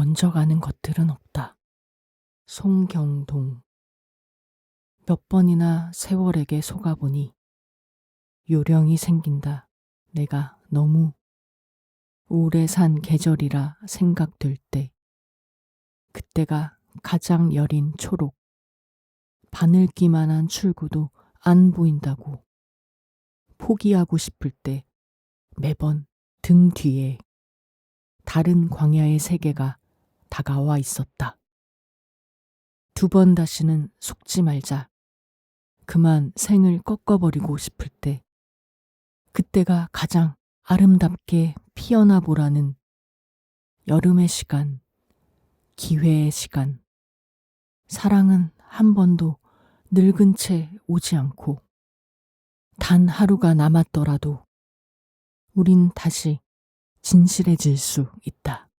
먼저 가는 것들은 없다. 송경동. 몇 번이나 세월에게 속아보니 요령이 생긴다. 내가 너무 오래 산 계절이라 생각될 때 그때가 가장 여린 초록 바늘기만한 출구도 안 보인다고 포기하고 싶을 때 매번 등 뒤에 다른 광야의 세계가 다가와 있었다. 두 번 다시는 속지 말자. 그만 생을 꺾어버리고 싶을 때 그때가 가장 아름답게 피어나 보라는 여름의 시간, 기회의 시간. 사랑은 한 번도 늙은 채 오지 않고 단 하루가 남았더라도 우린 다시 진실해질 수 있다.